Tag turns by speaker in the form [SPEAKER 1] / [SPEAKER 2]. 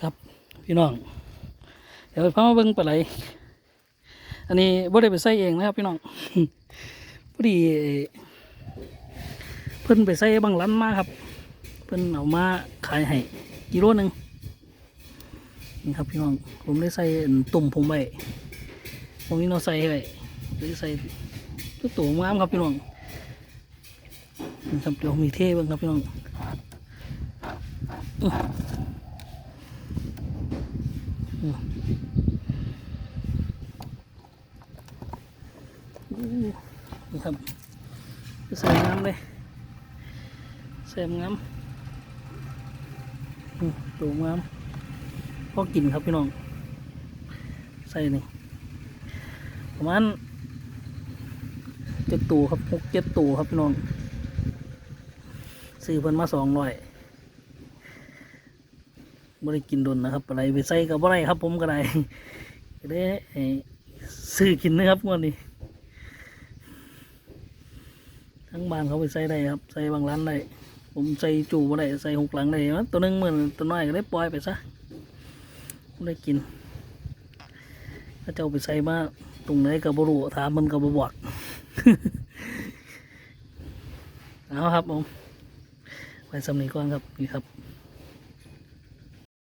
[SPEAKER 1] ครับพี่น้อง เดี๋ยวพามาเบิ่งปลาไหล อันนี้บ่ได้ไปใส่เองนะครับพี่น้องพอดีเพิ่นไปใส่บางร้านมาครับ เพิ่นเอามาขายให้กิโลหนึ่งนี่ครับพี่น้อง ผมได้ใส่ตุ่มผมไว้ผมนี่เราใส่ไว้ได้ใส่ตัวตัวงามครับพี่น้องนี่ครับเดี๋ยวมีเท่บ้างครับพี่น้อง นี่ครับใส่น้ำเลยใส่น้ำอืมตูน้ำพอกินครับพี่น้อง ใส่นี่ประมาณเจ็ดตูครับหกเจ็ดตูครับพี่น้องซื้อเพิ่นมาสองร้อย ไม่ได้กินโดนนะครับอะไรไปใส่กับอะไรครับ ผมก็ได้ก็ได้ซื้อกินนะครับงวันนี้ ทั้งบ้านเขาไปใส่ได้ครับ ใส่บางร้านได้ผมใส่จูบ่ได้ใส่หกหลังได้มันตัวหนึงเหมือนตัวน้อยก็ได้ปล่อยไปซะไม่ได้กินถ้าเจ้าไปใส่มาตรงไหนกับบรูถามมันกับบบอกเอาครับผมไปสำนีก่อนครับนี่ครับ